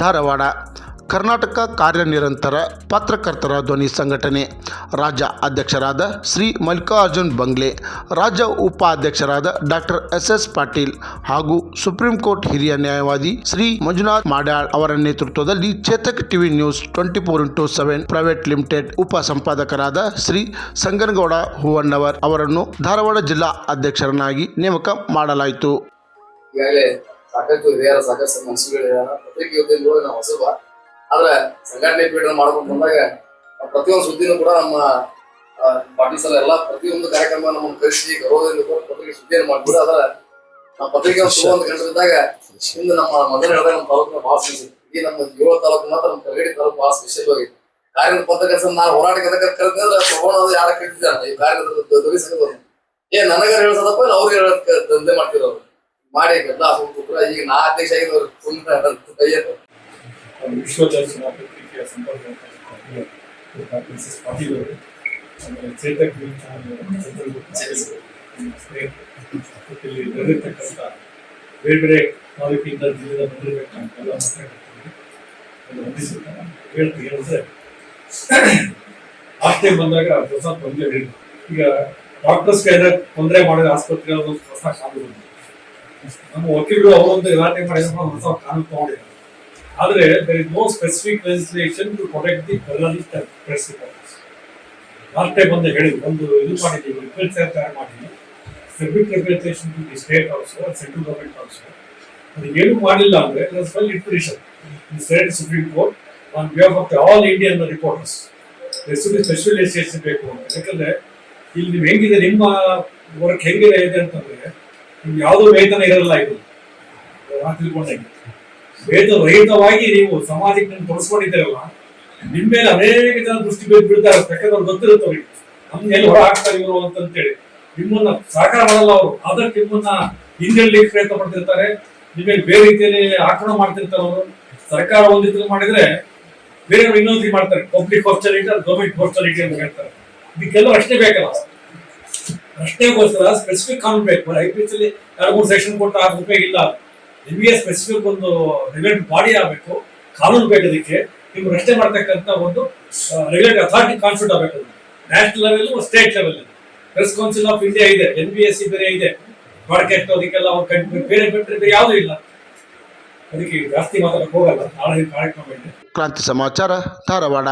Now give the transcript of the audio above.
ಧಾರವಾಡ ಕರ್ನಾಟಕ ಕಾರ್ಯನಿರಂತರ ಪತ್ರಕರ್ತರ ಧ್ವನಿ ಸಂಘಟನೆ. ರಾಜ್ಯ ಅಧ್ಯಕ್ಷರಾದ ಶ್ರೀ ಮಲ್ಲಿಕಾರ್ಜುನ್ ಬಂಗ್ಲೆ, ರಾಜ್ಯ ಉಪಾಧ್ಯಕ್ಷರಾದ ಡಾಕ್ಟರ್ ಎಸ್ ಎಸ್ ಪಾಟೀಲ್ ಹಾಗೂ ಸುಪ್ರೀಂ ಕೋರ್ಟ್ ಹಿರಿಯ ನ್ಯಾಯವಾದಿ ಶ್ರೀ ಮಂಜುನಾಥ್ ಮಾಡ್ಯಾಳ್ ಅವರ ನೇತೃತ್ವದಲ್ಲಿ Chetak TV news twenty four into seven private limited ಉಪ ಸಂಪಾದಕರಾದ ಶ್ರೀ ಸಂಗನಗೌಡ ಹೂವಣ್ಣವರ್ ಅವರನ್ನು ಧಾರವಾಡ ಜಿಲ್ಲಾ ಅಧ್ಯಕ್ಷರನ್ನಾಗಿ ನೇಮಕ ಮಾಡಲಾಯಿತು. ಸಾಕಷ್ಟು ಸಾಕಷ್ಟು ಮನಸ್ಸುಗಳಿದ್ದಾರೆ. ಪತ್ರಿಕೆ ನಾವು ಹೊಸಬ. ಆದ್ರೆ ಸಂಘಟನೆ ಪೀಠ ಮಾಡ್ಕೊಂಡು ಬಂದಾಗ ಪ್ರತಿಯೊಂದು ಸುದ್ದಿನೂ ಕೂಡ ನಮ್ಮ ಪಾಟೀಲ್ ಸರ್ ಎಲ್ಲ ಪ್ರತಿಯೊಂದು ಕಾರ್ಯಕ್ರಮ ನಮ್ಮನ್ನು ಕರೆಸಿ ಗೌರವದಿಂದ ಕೂಡ ಪತ್ರಿಕೆ ಸುದ್ದಿಯನ್ನು ಮಾಡ್ಬಿಟ್ಟು ಅದರ ನಾವು ಪತ್ರಿಕೆ ಒಂದು ಕಂಡಿದ್ದಾಗ ಇಂದು ನಮ್ಮ ಮೊದಲ ನಮ್ಮ ತಾಲೂಕಿನ ಬಹಳ ಸ್ಪೆಷಲ್ ಈ ನಮ್ಮ ಏಳು ತಾಲೂಕು ಮಾತ್ರ ನಮ್ಮ ಕರಗಡಿ ತಾಲೂಕು ಬಹಳ ಸ್ಪೆಷಲ್ ಆಗಿ. ಕಾರ್ಯದ ಪತ್ರಕರ್ತ ನಾನು ಹೋರಾಟಕ್ಕೆ ಕರೆದ್ರೆ ತಗೊಂಡು ಯಾರ ಕೇಳ್ತಿದ್ದಾರೆ ಈ ಕಾರ್ಯದ ಏ ನನಗ ಹೇಳ್ಸದಪ್ಪ ಅವ್ರಿಗೆ ಹೇಳೋದಕ್ಕೆ ದಂಧೆ ಮಾಡ್ತಿರೋರು? ಮಾಡಿ ಗದ್ದಲ ಹಾಕೊಂಡ್ಬಿಟ್ರೆ ಈಗ ನಾ ಅಧ್ಯಕ್ಷ ಆಗಿದ್ದವ್ರು ಸುಮ್ಮನೆ ವಿಶ್ವದರ್ಶನ ಪತ್ರಿಕೆಯ ಸಂಪರ್ಕ ಪಾಟೀಲ್ ಅವರು ಆಮೇಲೆ ಚೇತಕ್ ಸ್ನೇಹಿತರು ಬೇರೆ ಬೇರೆ ತಾಲೂಕಿಂದ ಜಿಲ್ಲೆಯಿಂದ ಬಂದಿರಬೇಕಂತೆಲ್ಲ ಮಾತಾಡ್ತೀನಿ ಒಂದು ವಂದಿಸುತ್ತಾ ಹೇಳ್ತಿ ಹೇಳಿದ್ರೆ ಆಸ್ತಿ ಬಂದಾಗ ಹೊಸ ತೊಂದರೆ ಹೇಳಿದ್ರು ಈಗ ಡಾಕ್ಟರ್ಸ್ಗೆ ಏನಾದ್ರು ತೊಂದರೆ ಮಾಡಿದ ಆಸ್ಪತ್ರೆ ಒಂದು ಹೊಸ ಕಾನೂನು. ನಮ್ಮ ವಕೀಲರು ಅವರೊಂದು ಇಲಾಖೆ ಮಾಡಿದ್ರೆ ಹೊಸ ಕಾನೂನು ತಗೊಂಡಿದ್ದಾರೆ ಆದ್ರೆ there is no specific legislation to protect the journalist press last time ಒಂದು ಹೇಳಿದ್ರು ಒಂದು ಇದು ಮಾಡಿದ್ದೀವಿ ರಿಪೇರ್ ತಯಾರು ಮಾಡಿದ್ವಿ submit representation to the state also central government also ಅದು ಏನು ಮಾಡಿಲ್ಲ ಅಂದ್ರೆ well petition the state supreme court on behalf of all Indian reporters special legislation ಬೇಕು ಅಂತ. ಯಾಕಂದ್ರೆ ಇಲ್ಲಿ ನೀವು ಹೆಂಗಿದೆ, ನಿಮ್ಮ ವರ್ಕ್ ಹೆಂಗಿದೆ, ಇದೆ ಅಂತಂದ್ರೆ ನಿಮ್ಗೆ ಯಾವುದೋ ವೇತನ ಇರಲ್ಲ ಇದು. ನಾನು ತಿಳ್ಕೊಂಡಂಗೆ ವೇದ ರಹಿತವಾಗಿ ನೀವು ಸಮಾಜಕ್ಕೆ ನೀವು ನಿಮ್ ನಿಮ್ಮ ಮೇಲೆ ಅನೇಕ ಜನ ದೃಷ್ಟಿ ಬೀಳ್ ಬೀಳ್ತಾರೆ, ಯಾಕಂದ್ರೆ ಅವ್ರು ಗೊತ್ತಿರುತ್ತೆ ಅವ್ರಿಗೆ ನಮ್ಗೆ ಎಲ್ಲಿ ಹೊರ ಹಾಕ್ತಾರೆ ಇವರು ಹೇಳಿ ನಿಮ್ಮನ್ನ ಸಹಕಾರ ಮಾಡಲ್ಲ ಅವರು. ಅದಕ್ಕೆ ನಿಮ್ಮನ್ನ ಹಿಂದೆಲ್ಲಿ ಪ್ರಯತ್ನ ಪಡ್ತಿರ್ತಾರೆ ನಿಮಗೆ ಬೇರೆ ರೀತಿಯಲ್ಲಿ ಆಕ್ರಮಣ ಮಾಡ್ತಿರ್ತಾರೆ ಅವರು. ಸರ್ಕಾರ ಒಂದು ಇದು ಮಾಡಿದ್ರೆ ಬೇರೆ ಇನ್ನೊಂದು ಮಾಡ್ತಾರೆ. ಪಬ್ಲಿಕ್ ಹಾಸ್ಟಾಲಿಟಿ ಗೌರ್ಮೆಂಟ್ ಹಾಸ್ಟಾಲಿಟಿ ಅಂತ ಹೇಳ್ತಾರೆ. ಇದಕ್ಕೆಲ್ಲ ಅಷ್ಟೇ ಬೇಕಲ್ಲ. ಅಷ್ಟೇಗೋಸ್ಕರ ಸ್ಪೆಸಿಫಿಕ್ ಕಾನೂನು ಬೇಕು. ಐ ಪಿ ಎಸ್ ಅಲ್ಲಿ ಎರಡು, ಮೂರು ಸೆಕ್ಷನ್ ಕೊಟ್ಟು ಆರು ರೂಪಾಯಿ ಇಲ್ಲ. ನಿಮಗೆ ಸ್ಪೆಸಿಫಿಕ್ ಒಂದು ರೆಗ್ಯುಲೇಟ್ ಬಾಡಿ ಆಗಬೇಕು, ಕಾನೂನು ಬೇಕು ಅದಕ್ಕೆ ನೀವು ರಕ್ಷಣೆ ಮಾಡ್ತಕ್ಕಂಥ ಒಂದು ರೆಗ್ಯುಲೇಟ್ ಅಥಾರಿಟಿ ಕಾನ್ಸ್ಟಿಟ್ಯೂಟ್ ಆಗಬೇಕು. National level state level press council of India ಇದೆ ಎನ್ ಬಿ ಎಸ್ ಸಿ ಬೇರೆ ಇದೆ. ಮಾರ್ಕೆಟ್ ಅದಕ್ಕೆಲ್ಲ ಅವ್ರು ಕಟ್ಟಿ ಬೇರೆ ಕಂಟ್ರಿ ಬೇರೆ ಯಾವುದೂ ಇಲ್ಲ. ಅದಕ್ಕೆ ಜಾಸ್ತಿ ಮಾತಾಡಕ್ಕೆ ಹೋಗಲ್ಲ, ನಾಳೆ ಕಾರ್ಯಕ್ರಮ ಕ್ರಾಂತಿ ಸಮಾಚಾರ, ಧಾರವಾಡ.